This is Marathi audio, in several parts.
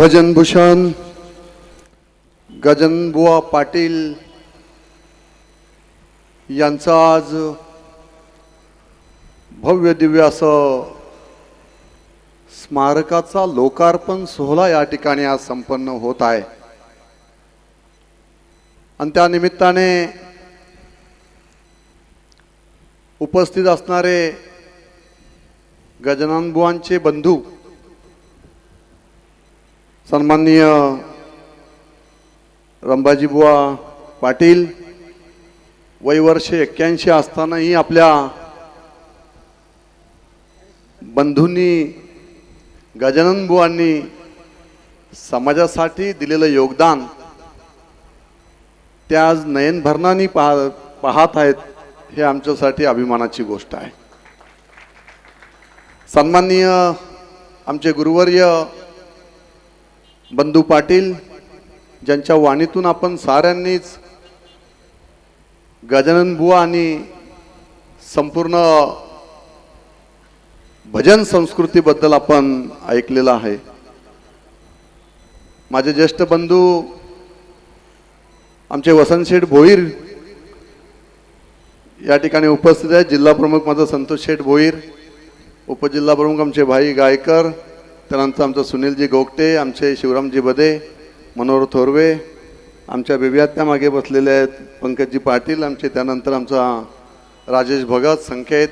भजनभूषण गजनबुवा पाटील यांचा आज भव्य दिव्य असं स्मारकाचा लोकार्पण सोहळा या ठिकाणी आज संपन्न होत आहे. आणि त्या निमित्ताने उपस्थित असणारे गजाननबुवांचे बंधू सन्माननीय रंबाजी बुवा पाटील वयवर्ष एक्क्याऐंशी असतानाही आपल्या बंधूंनी गजानन बुवांनी समाजासाठी दिलेलं योगदान ते आज नयनभरणाने पाह पाहत आहेत हे आमच्यासाठी अभिमानाची गोष्ट आहे. सन्माननीय आमचे गुरुवर्य बंधू पाटील ज्यांच्या वाणीतून आपण साऱ्यांनीच गजानन बुवा आणि संपूर्ण भजन संस्कृतीबद्दल आपण ऐकलेलं आहे. माझे ज्येष्ठ बंधू आमचे वसंतशेठ भोईर या ठिकाणी उपस्थित आहेत. जिल्हा प्रमुख माझा संतोष शेठ भोईर उपजिल्हा प्रमुख आमचे भाई गायकर त्यानंतर आमचं सुनीलजी गोगटे आमचे शिवरामजी बदे मनोहर थोरवे आमच्या विव्यात्या मागे बसलेले आहेत पंकजजी पाटील आमचे त्यानंतर आमचा राजेश भगत संकेत.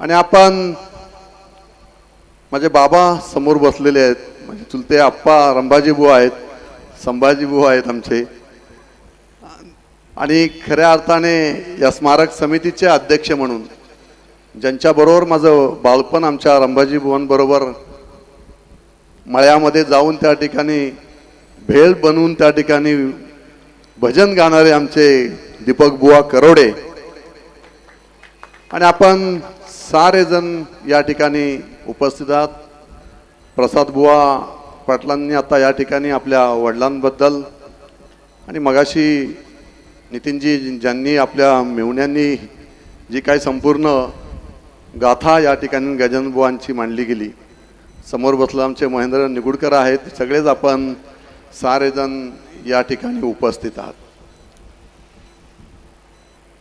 आणि आपण माझे बाबा समोर बसलेले आहेत. म्हणजे चुलते आप्पा रंभाजी आहेत. संभाजी आहेत आमचे. आणि खऱ्या अर्थाने या स्मारक समितीचे अध्यक्ष म्हणून ज्यांच्याबरोबर माझं बालपण आमच्या रंभाजीबुवांबरोबर मळ्यामध्ये जाऊन त्या ठिकाणी भेळ बनवून त्या ठिकाणी भजन गाणारे आमचे दीपक बुवा करोडे. आणि आपण सारेजण या ठिकाणी उपस्थित आहात. प्रसाद बुवा पाटलांनी आता या ठिकाणी आपल्या वडिलांबद्दल आणि मगाशी नितीनजी ज्यांनी आपल्या मेवण्यांनी जी काही संपूर्ण गाथा या ठिकाणी गजाननबुवांची मांडली गेली. समोर बसलं आमचे महेंद्र निगुडकर आहेत. सगळेच आपण सारेजण या ठिकाणी उपस्थित आहात.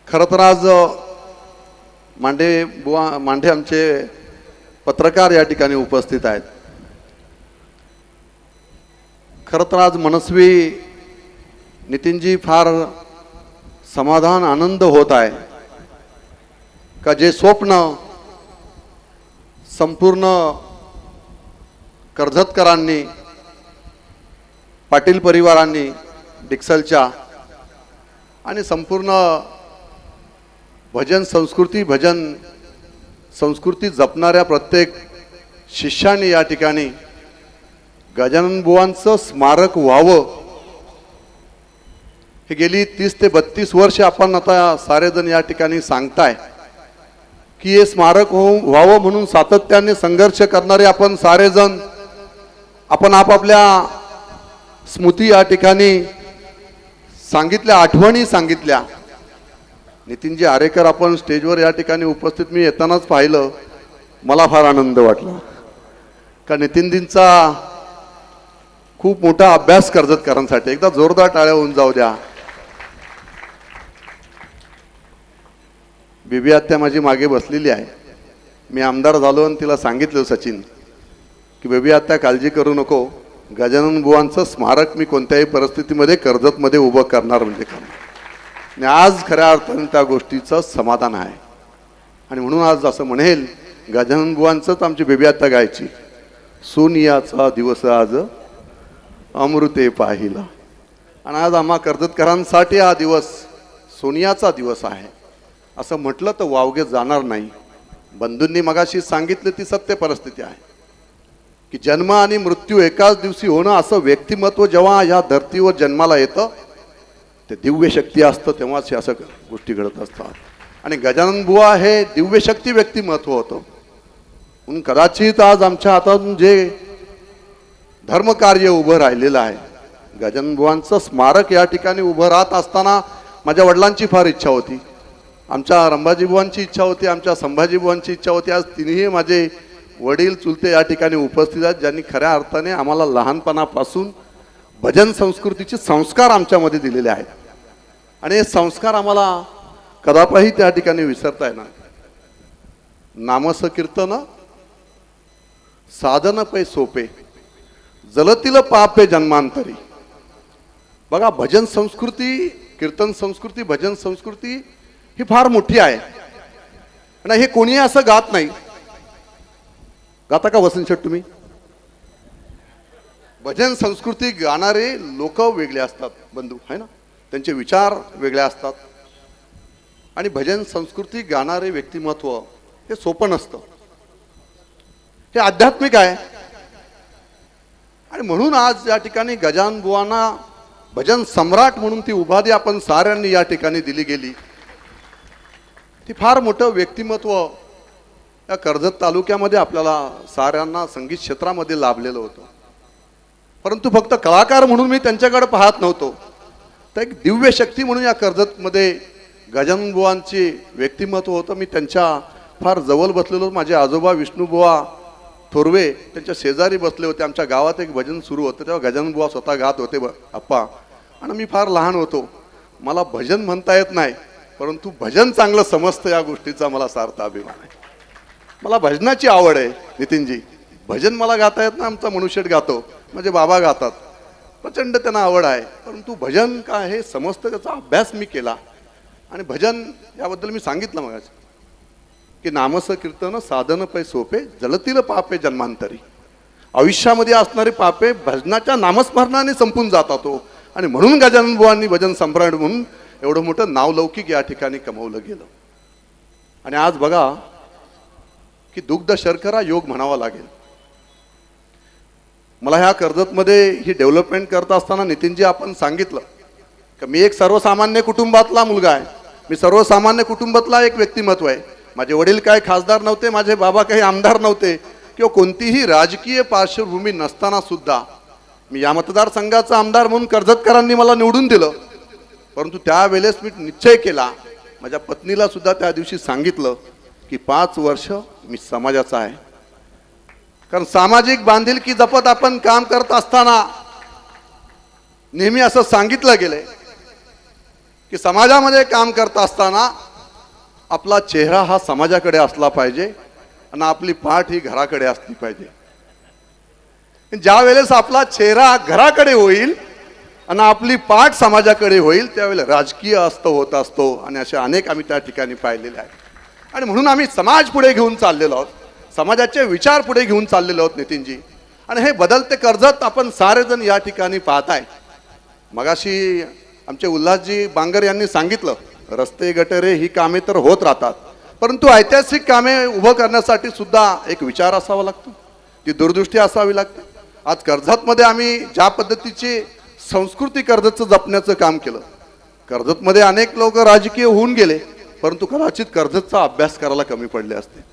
खरं तर आज मांडे बुवा मांडे आमचे पत्रकार या ठिकाणी उपस्थित आहेत. खरं तर आज मनस्वी नितीनजी फार समाधान आनंद होत आहे का जे स्वप्न संपूर्ण कर्जतकरांनी पाटील परिवारांनी डिक्सलच्या आणि संपूर्ण भजन संस्कृती भजन संस्कृती जपणाऱ्या प्रत्येक शिष्याने या ठिकाणी गजानन बुवांचं स्मारक व्हावं. हे गेली तीस ते बत्तीस वर्ष आपण आता सारेजण या ठिकाणी सांगताय की हे स्मारक हो व्हावं म्हणून सातत्याने संघर्ष करणारे आपण सारेजण आपण आपापल्या स्मृती या ठिकाणी सांगितल्या आठवणी सांगितल्या. नितीनजी आरेकर आपण स्टेजवर या ठिकाणी उपस्थित मी येतानाच पाहिलं. मला फार आनंद वाटला. का नितीनजींचा खूप मोठा अभ्यास कर्जतकरांसाठी. एकदा जोरदार टाळ्या होऊन जाऊ द्या. बेबी आत्या माझी मागे बसलेली आहे. मी आमदार झालो आणि तिला सांगितलं सचिन की बेबी आता काळजी करू नको. गजानन बुवांचं स्मारक मी कोणत्याही परिस्थितीमध्ये कर्जतमध्ये उभं करणार म्हणजे आणि आज खऱ्या अर्थाने त्या गोष्टीचं समाधान आहे. आणि म्हणून आज असं म्हणेल गजानन बुवांचंच आमची बेबी आता गायची. सोनियाचा दिवस आज अमृते पाहिला. आणि आज आम्हा कर्जतकरांसाठी हा दिवस सोनियाचा दिवस आहे. असं म्हटलं तर वावगे जाणार नाही. बंधूंनी मगाशी सांगितलं ती सत्य परिस्थिती आहे. की जन्म आणि मृत्यू एकाच दिवशी होणं असं व्यक्तिमत्व जेव्हा ह्या धर्तीवर जन्माला येतं ते दिव्य शक्ती असतं तेव्हाच हे असं गोष्टी घडत असतात. आणि गजानन बुवा हे दिव्य शक्ती व्यक्तिमत्व होतं. म्हणून कदाचित आज आमच्या हातातून जे धर्मकार्य उभं राहिलेलं आहे गजानन बुवांचं स्मारक या ठिकाणी उभं राहत असताना माझ्या वडिलांची फार इच्छा होती. आमच्या रंभाजीबुवांची इच्छा होती आमच्या संभाजीबुवांची इच्छा होती. आज तिन्ही माझे वडील चुलते या ठिकाणी उपस्थित आहेत ज्यांनी खऱ्या अर्थाने आम्हाला लहानपणापासून भजन संस्कृतीचे संस्कार आमच्यामध्ये दिलेले आहेत. आणि हे संस्कार आम्हाला कदापही त्या ठिकाणी विसरता येणार नामस कीर्तन साधन पै सोपे जलतील पापे जन्मांतरी. बघा भजन संस्कृती कीर्तन संस्कृती भजन संस्कृती ही फार मोठी आहे. आणि हे कोणीही असं गात नाही. गाता का वसंत तुम्ही? भजन संस्कृती गाणारे लोक वेगळे असतात बंधू आहे ना? त्यांचे विचार वेगळे असतात. आणि भजन संस्कृती गाणारे व्यक्तिमत्व हे सोपं नसतं. हे आध्यात्मिक आहे. आणि म्हणून आज या ठिकाणी गजान बुवांना भजन सम्राट म्हणून ती उपाधी आपण साऱ्यांनी या ठिकाणी दिली गेली. ती फार मोठं व्यक्तिमत्व या कर्जत तालुक्यामध्ये आपल्याला साऱ्यांना संगीत क्षेत्रामध्ये लाभलेलं होतं. परंतु फक्त कलाकार म्हणून मी त्यांच्याकडे पाहत नव्हतो. तर एक दिव्य शक्ती म्हणून या कर्जतमध्ये गजाननबुवांचे व्यक्तिमत्व होतं. मी त्यांच्या फार जवळ बसलेलो. माझे आजोबा विष्णुबुवा थोरवे त्यांच्या शेजारी बसले होते. आमच्या गावात एक भजन सुरू होतं. तेव्हा गजाननबुवा स्वतः गात होते ब- आप्पा. आणि मी फार लहान होतो. मला भजन म्हणता येत नाही. परंतु भजन चांगलं समजतं या गोष्टीचा मला सार्थ अभिमान आहे. मला भजनाची आवड आहे नितीनजी. भजन मला गाता येत ना आमचा मनुष्यट गातो. म्हणजे बाबा गातात. प्रचंड त्यांना आवड आहे. परंतु भजन काय हे समजतं त्याचा अभ्यास मी केला. आणि भजन याबद्दल मी सांगितलं मग की नामस कीर्तन साधन पै सोपे जलतील पापे जन्मांतरी. आयुष्यामध्ये असणारे पापे भजनाच्या नामस्मरणाने संपून जातात तो आणि म्हणून गजानन बुवांनी भजन सम्राट म्हणून एवढं मोठं नावलौकिक या ठिकाणी कमवलं गेलं. आणि आज बघा की दुग्ध शर्करा योग म्हणावा लागेल. मला ह्या कर्जतमध्ये ही डेव्हलपमेंट करत असताना नितीनजी आपण सांगितलं की मी एक सर्वसामान्य कुटुंबातला मुलगा आहे. मी सर्वसामान्य कुटुंबातला एक व्यक्तिमत्व आहे. माझे वडील काय खासदार नव्हते माझे बाबा काही आमदार नव्हते किंवा कोणतीही राजकीय पार्श्वभूमी नसताना सुद्धा मी या मतदारसंघाचा आमदार म्हणून कर्जतकरांनी मला निवडून दिलं. परंतु त्यावेळेस मी निश्चय केला माझ्या पत्नीला सुद्धा त्या दिवशी सांगितलं की पाच वर्ष मी समाजाचा आहे. कारण सामाजिक बांधिलकी जपत आपण काम करत असताना नेहमी असं सांगितलं गेलंय की समाजामध्ये काम करत असताना आपला चेहरा हा समाजाकडे असला पाहिजे आणि आपली पाठ ही घराकडे असली पाहिजे. ज्या वेळेस आपला चेहरा घराकडे होईल आणि आपली पाठ समाजाकडे होईल त्यावेळेला राजकीय अस्त होत असतो आणि असे अनेक आम्ही त्या ठिकाणी पाहिलेले आहेत. आणि म्हणून आम्ही समाज पुढे घेऊन चाललेलो आहोत. समाजाचे विचार पुढे घेऊन चाललेलो आहोत नितीनजी. आणि हे बदलते कर्जत आपण सारेजण या ठिकाणी पाहताय. मगाशी आमचे उल्हासजी बांगर यांनी सांगितलं रस्ते गटरे ही कामे तर होत राहतात. परंतु ऐतिहासिक कामे उभं करण्यासाठी सुद्धा एक विचार असावा लागतो. ती दूरदृष्टी असावी लागते. आज कर्जतमध्ये आम्ही ज्या पद्धतीची संस्कृती कर्जतचं जपण्याचं काम केलं कर्जतमध्ये अनेक लोक राजकीय होऊन गेले परंतु कदाचित कर्जतचा अभ्यास करायला कमी पडले असते.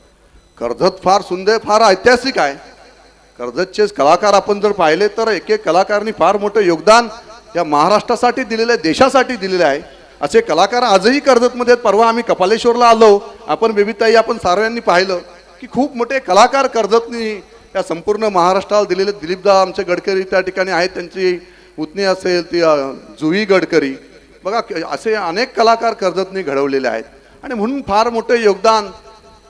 कर्जत फार सुंदर फार ऐतिहासिक आहे. कर्जतचे कलाकार आपण जर पाहिले तर एक एक कलाकारांनी फार मोठं योगदान या महाराष्ट्रासाठी दिलेलं आहे देशासाठी दिलेलं आहे. असे कलाकार आजही कर्जतमध्ये आहेत. परवा आम्ही कपालेश्वरला आलो. आपण बेबीताई आपण साऱ्यांनी पाहिलं की खूप मोठे कलाकार कर्जतनी या संपूर्ण महाराष्ट्राला दिलेले. दिलीपदा आमचे गडकरी त्या ठिकाणी आहेत. त्यांची पुतणी असेल ती जुई गडकरी. बघा असे अनेक कलाकार कर्जतनी घडवलेले आहेत. आणि म्हणून फार मोठं योगदान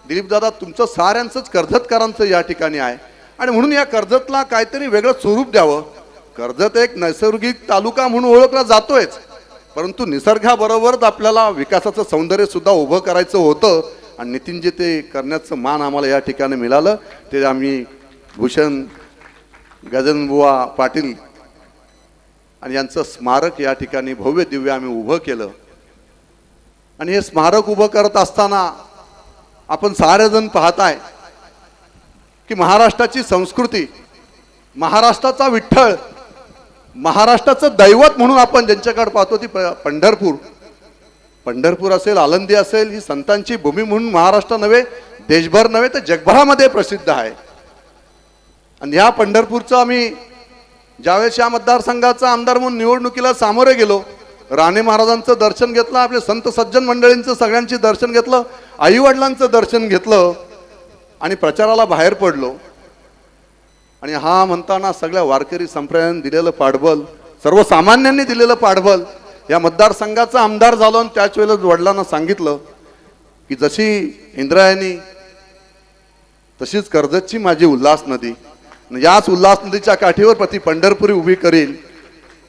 दिलीपदादा तुमचं साऱ्यांचंच कर्जतकारांचं या ठिकाणी आहे. आणि म्हणून या कर्जतला काहीतरी वेगळं स्वरूप द्यावं. कर्जत एक नैसर्गिक तालुका म्हणून ओळखला जातोयच. परंतु निसर्गाबरोबरच आपल्याला विकासाचं सौंदर्यसुद्धा उभं करायचं होतं आणि नितीनजी ते करण्याचं मान आम्हाला या ठिकाणी मिळालं. ते आम्ही भूषण गजनबुवा पाटील आणि यांचं स्मारक या ठिकाणी भव्य दिव्य आम्ही उभं केलं. आणि हे स्मारक उभं करत असताना आपण सारेजण पाहताय की महाराष्ट्राची संस्कृती महाराष्ट्राचा विठ्ठल महाराष्ट्राचं दैवत म्हणून आपण ज्यांच्याकडे पाहतो ती प- पंढरपूर. पंढरपूर असेल आलंदी असेल ही संतांची भूमी म्हणून महाराष्ट्र नव्हे देशभर नव्हे तर जगभरामध्ये प्रसिद्ध आहे. आणि ह्या पंढरपूरचं आम्ही ज्यावेळेस या मतदारसंघाचा आमदार म्हणून निवडणुकीला सामोरे गेलो राणे महाराजांचं दर्शन घेतलं आपले संत सज्जन मंडळींचं सगळ्यांचे दर्शन घेतलं आईवडिलांचं दर्शन घेतलं आणि प्रचाराला बाहेर पडलो. आणि हा म्हणताना सगळ्या वारकरी संप्रदायाने दिलेलं पाठबल सर्वसामान्यांनी दिलेलं पाठबल या मतदारसंघाचा आमदार झालो आणि त्याच वेळेला वडिलांना सांगितलं की जशी इंद्रायणी तशीच कर्जतची माझी उल्हास नदी. याच उल्हास नदीच्या काठीवर प्रति पंढरपुरी उभी करील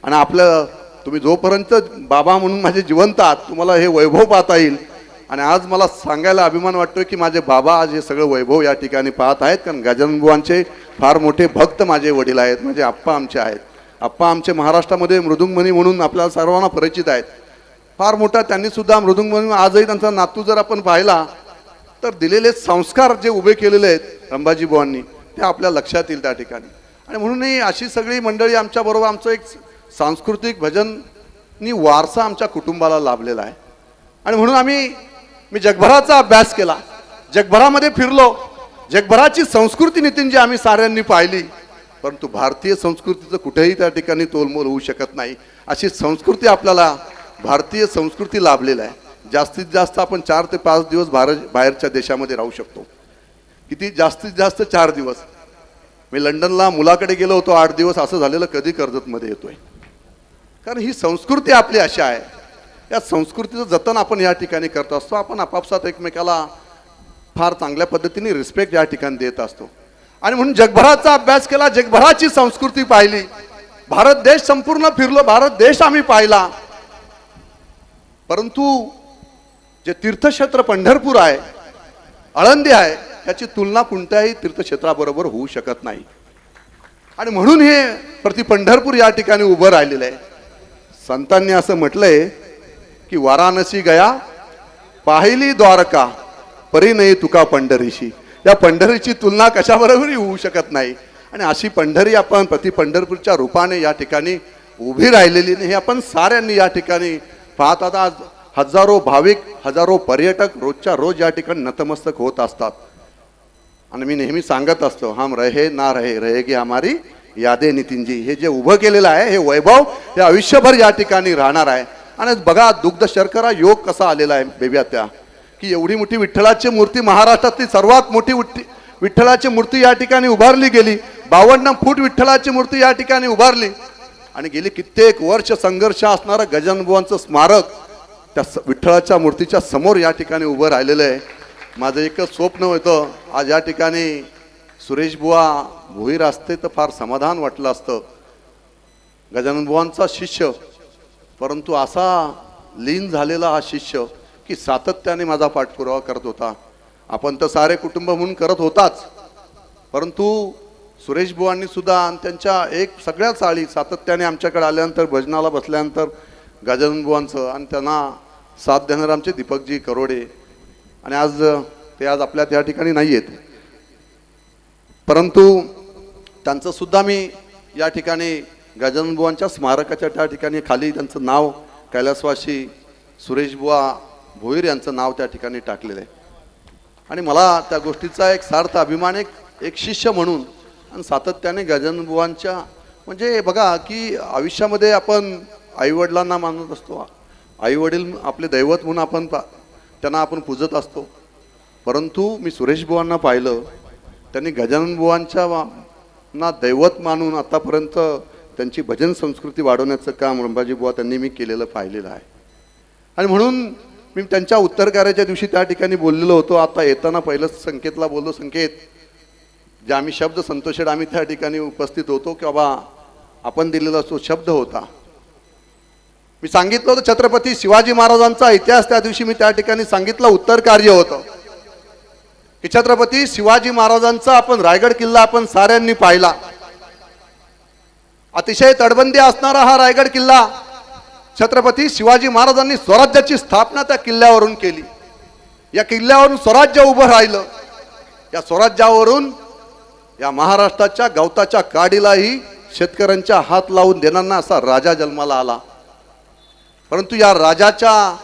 आणि आपलं तुम्ही जोपर्यंत बाबा म्हणून माझे जिवंत आहात तुम्हाला हे वैभव पाहता येईल. आणि आज मला सांगायला अभिमान वाटतोय की माझे बाबा आज हे सगळं वैभव या ठिकाणी पाहत आहेत कारण गजाननबुवांचे फार मोठे भक्त माझे वडील आहेत म्हणजे आप्पा आमचे आहेत. आप्पा आमचे महाराष्ट्रामध्ये मृदुंगमणी म्हणून आपल्याला सर्वांना परिचित आहेत. फार मोठा त्यांनी सुद्धा मृदुंगमणी आजही त्यांचा नातू जर आपण पाहिला तर दिलेले संस्कार जे उभे केलेले आहेत रंभाजी बुवांनी ते आपल्या लक्षात येईल त्या ठिकाणी. आणि म्हणूनही अशी सगळी मंडळी आमच्याबरोबर आमचं एक सांस्कृतिक भजननी वारसा आमच्या कुटुंबाला लाभलेला आहे. आणि म्हणून आम्ही मी जगभराचा अभ्यास केला. जगभरामध्ये फिरलो. जगभराची संस्कृती नितीन जी आम्ही साऱ्यांनी पाहिली. परंतु भारतीय संस्कृतीचं कुठेही त्या ठिकाणी तोलमोल होऊ शकत नाही. अशी संस्कृती आपल्याला भारतीय संस्कृती लाभलेला आहे. जास्तीत जास्त आपण चार ते पाच दिवस भारत बाहेरच्या देशामध्ये राहू शकतो. किती जास्तीत जास्त चार दिवस. मी लंडनला मुलाकडे गेलो होतो आठ दिवस. असं झालेलं कधी कर्जतमध्ये येतोय. कारण ही संस्कृती आपली अशी आहे. या संस्कृतीचं जतन आपण या ठिकाणी करत असतो. आपण आपापसात एकमेकाला फार चांगल्या पद्धतीने रिस्पेक्ट या ठिकाणी देत असतो. आणि म्हणून जगभराचा अभ्यास केला जगभराची संस्कृती पाहिली. भारत देश संपूर्ण फिरलो भारत देश आम्ही पाहिला. परंतु जे तीर्थक्षेत्र पंढरपूर आहे आळंदी आहे त्याची तुलना कोणत्याही तीर्थक्षेत्राबरोबर होऊ शकत नाही. आणि म्हणून हे प्रति पंढरपूर या ठिकाणी उभं राहिलेलं आहे. संतांनी असं म्हटलंय की वाराणसी गया पाहिली द्वारका परी नाही तुका पंढरीशी. या पंढरीची तुलना कशाबरोबरही होऊ शकत नाही. आणि अशी पंढरी आपण प्रति पंढरपूरच्या रूपाने या ठिकाणी उभी राहिलेली नाही. हे आपण साऱ्यांनी या ठिकाणी पाहत आता आज हजारो भाविक हजारो पर्यटक रोजच्या रोज या ठिकाणी नतमस्तक होत असतात. आणि मी नेहमी सांगत असतो हम रहे ना रहे रहेगी हमारी यादे नितीनजी हे जे उभं केलेलं आहे हे वैभव हे आयुष्यभर या ठिकाणी राहणार आहे. आणि बघा दुग्ध शर्करा योग कसा आलेला आहे बेब्या त्या. की एवढी मोठी विठ्ठलाची मूर्ती महाराष्ट्रातली सर्वात मोठी विठ्ठी विठ्ठलाची मूर्ती या ठिकाणी उभारली गेली. बावन्न फूट विठ्ठलाची मूर्ती या ठिकाणी उभारली. आणि गेली कित्येक वर्ष संघर्ष असणारं गजानबुवांचं स्मारक त्या स- विठ्ठलाच्या मूर्तीच्या समोर या ठिकाणी उभं राहिलेलं आहे. माझं एकच स्वप्न होतं आज या ठिकाणी सुरेश बुवा भोईर असते तर फार समाधान वाटलं असतं. गजानन बुवांचा शिष्य. परंतु असा लीन झालेला हा शिष्य की सातत्याने माझा पाठपुरावा करत होता. आपण तर सारे कुटुंब म्हणून करत होताच. परंतु सुरेश बुवांनी सुद्धा आणि त्यांच्या एक सगळ्या चाळी सातत्याने आमच्याकडे आल्यानंतर भजनाला बसल्यानंतर गजानन बुवांचं आणि त्यांना साथ देणारे आमचे दीपकजी करोडे. आणि आज ते आज आपल्या त्या ठिकाणी नाही आहेत परंतु त्यांचं सुद्धा मी या ठिकाणी गजाननबुवांच्या स्मारकाच्या त्या ठिकाणी खाली त्यांचं नाव कैलासवासी सुरेशबुवा भोईर यांचं नाव त्या ठिकाणी टाकलेलं आहे. आणि मला त्या गोष्टीचा एक सार्थ अभिमान एक एक शिष्य म्हणून आणि सातत्याने गजाननबुवांच्या म्हणजे बघा की आयुष्यामध्ये आपण आईवडिलांना मानत असतो. आईवडील आपले दैवत म्हणून आपण पा त्यांना आपण पूजत असतो. परंतु मी सुरेशबुवांना पाहिलं त्यांनी गजानन बुवांच्या ना दैवत मानून आतापर्यंत त्यांची भजन संस्कृती वाढवण्याचं काम रंभाजी बुवा त्यांनी मी केलेलं पाहिलेलं आहे. आणि म्हणून मी त्यांच्या उत्तरकार्याच्या दिवशी त्या ठिकाणी बोललेलो होतो. आता येताना पहिलं संकेतला बोललो संकेत. जे आम्ही शब्द संतोषेड आम्ही त्या ठिकाणी उपस्थित होतो की बाबा आपण दिलेला तो शब्द होता. मी सांगितलं होतं छत्रपती शिवाजी महाराजांचा इतिहास त्या दिवशी मी त्या ठिकाणी सांगितलं उत्तर कार्य होतं. की छत्रपती शिवाजी महाराजांचा आपण रायगड किल्ला आपण साऱ्यांनी पाहिला. अतिशय तडबंदी असणारा हा रायगड किल्ला छत्रपती शिवाजी महाराजांनी स्वराज्याची स्थापना त्या किल्ल्यावरून केली. या किल्ल्यावरून स्वराज्य उभं राहिलं. या स्वराज्यावरून या महाराष्ट्राच्या गवताच्या काडीलाही शेतकऱ्यांच्या हात लावून देणारा असा राजा जन्माला आला. परंतु या राजाच्या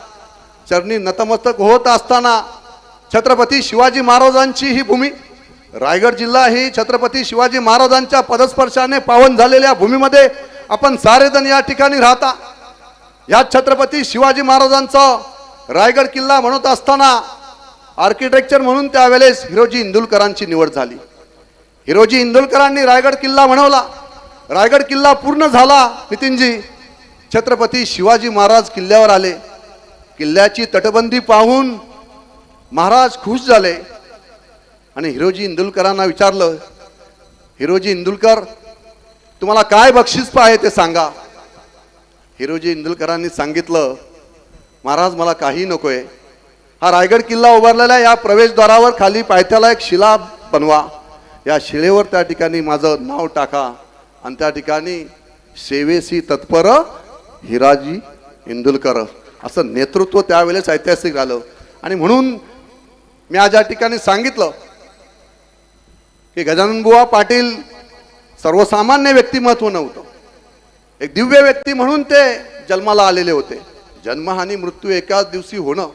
चरणी नतमस्तक होत असताना छत्रपती शिवाजी महाराजांची ही भूमी. रायगड जिल्हा ही छत्रपती शिवाजी महाराजांच्या पदस्पर्शाने पावन झालेल्या भूमीमध्ये आपण सारेजण या ठिकाणी राहता. या छत्रपती शिवाजी महाराजांचा रायगड किल्ला म्हणत असताना आर्किटेक्चर म्हणून त्यावेळेस हिरोजी इंदुलकरांची निवड झाली. हिरोजी इंदुलकरांनी रायगड किल्ला म्हणवला. रायगड किल्ला पूर्ण झाला नितीनजी. छत्रपती शिवाजी महाराज किल्ल्यावर आले. किल्ल्याची तटबंदी पाहून महाराज खुश झाले. आणि हिरोजी इंदुलकरांना विचारलं हिरोजी इंदुलकर तुम्हाला काय बक्षीस पाहिजे ते सांगा. हिरोजी इंदुलकरांनी सांगितलं महाराज मला काही नकोय. हा रायगड किल्ला उभारलेला या प्रवेशद्वारावर खाली पायथ्याला एक शिला बनवा. या शिलेवर त्या ठिकाणी माझं नाव टाका. आणि त्या ठिकाणी सेवेसी तत्पर हिराजी इंदुलकर. असं नेतृत्व त्यावेळेस ऐतिहासिक झालं. आणि म्हणून मी आज या ठिकाणी सांगितलं की गजानन बुवा पाटील सर्वसामान्य व्यक्तिमत्व नव्हतं. एक दिव्य व्यक्ती म्हणून ते जन्माला आलेले होते. जन्म आणि मृत्यू एकाच दिवशी होणं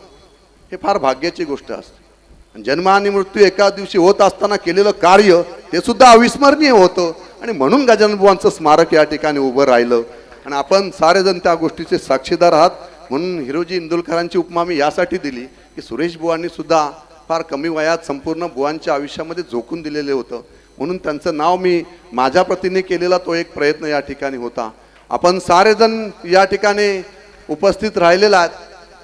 हे फार भाग्याची गोष्ट असते. जन्म आणि मृत्यू एकाच दिवशी होत असताना केलेलं कार्य ते सुद्धा अविस्मरणीय होतं. आणि म्हणून गजाननबुवांचं स्मारक या ठिकाणी उभं राहिलं. आणि आपण सारेजण त्या गोष्टीचे साक्षीदार आहात. म्हणून हिरोजी इंदुलकरांची उपमा मी यासाठी दिली की सुरेश बुवांनी सुद्धा फार कमी वयात संपूर्ण बुवांच्या आयुष्यामध्ये झोकून दिलेले होतं. म्हणून त्यांचं नाव मी माझ्या प्रतीने केलेला तो एक प्रयत्न या ठिकाणी होता. आपण सारेजण या ठिकाणी उपस्थित राहिलेला आहेत.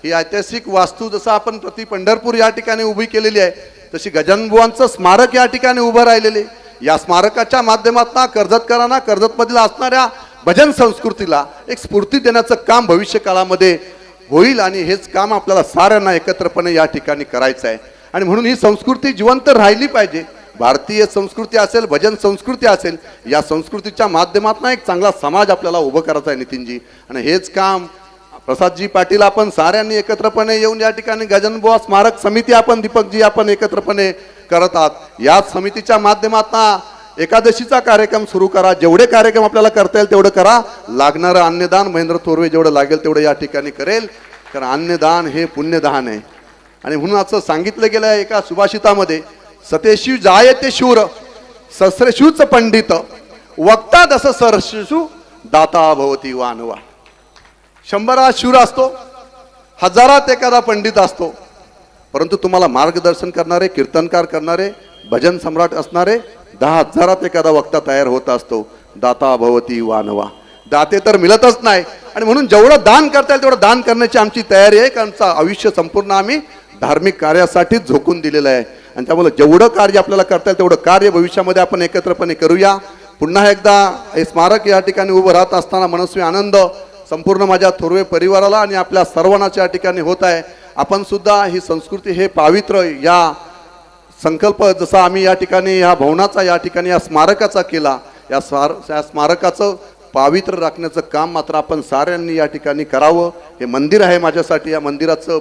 ही ऐतिहासिक वास्तू जसं आपण प्रति पंढरपूर या ठिकाणी उभी केलेली आहे तशी गजानबुवांचं स्मारक या ठिकाणी उभं राहिलेले. या स्मारकाच्या माध्यमातून कर्जतकरांना कर्जतमधील असणाऱ्या भजन संस्कृतीला एक स्फूर्ती देण्याचं काम भविष्य काळामध्ये होईल आणि हेच काम आपल्याला साऱ्यांना एकत्रपणे या ठिकाणी करायचं आहे. आणि म्हणून ही संस्कृती जिवंत राहिली पाहिजे. भारतीय संस्कृती असेल भजन संस्कृती असेल या संस्कृतीच्या माध्यमातून एक चांगला समाज आपल्याला उभं करायचा आहे नितीनजी. आणि हेच काम प्रसादजी पाटील आपण साऱ्यांनी एकत्रपणे येऊन या ठिकाणी गजनबुवा स्मारक समिती आपण दीपकजी आपण एकत्रपणे करत आहात. याच समितीच्या माध्यमातून एकादशीचा कार्यक्रम सुरू करा. जेवढे कार्यक्रम आपल्याला करता येईल तेवढं करा. लागणारं अन्नदान महेंद्र थोरवे जेवढं लागेल तेवढं या ठिकाणी करेल. कारण अन्नदान हे पुण्यदान आहे. आणि म्हणून असं सांगितलं गेलं आहे एका सुभाषितामध्ये सतेशिव जाय ते शूर सस्रेशूच पंडित वक्ता दस सरशू दाता भवती वानवा. शंभरात शूर असतो हजारात एखादा पंडित असतो. परंतु तुम्हाला मार्गदर्शन करणारे कीर्तनकार करणारे भजन सम्राट असणारे दहा हजारात एखादा वक्ता तयार होत असतो दाता भवती वानवा. दाते तर मिळतच नाही. आणि म्हणून जेवढं दान करता येईल तेवढं दान करण्याची आमची तयारी आहे कारण आयुष्य संपूर्ण आम्ही धार्मिक कार्यासाठीच झोकून दिलेलं आहे. आणि त्यामुळे जेवढं कार्य आपल्याला करता येईल तेवढं कार्य भविष्यामध्ये आपण एकत्रपणे करूया. पुन्हा एकदा हे स्मारक या ठिकाणी उभं राहत असताना मनस्वी आनंद संपूर्ण माझ्या थोरवे परिवाराला आणि आपल्या सर्वांनाच या ठिकाणी होत आहे. आपण सुद्धा ही संस्कृती हे पावित्र या संकल्प जसा आम्ही या ठिकाणी या भवनाचा या ठिकाणी या स्मारकाचा केला या स्मार या स्मारकाचं पावित्र राखण्याचं काम मात्र आपण साऱ्यांनी या ठिकाणी करावं. हे मंदिर आहे माझ्यासाठी या मंदिराचं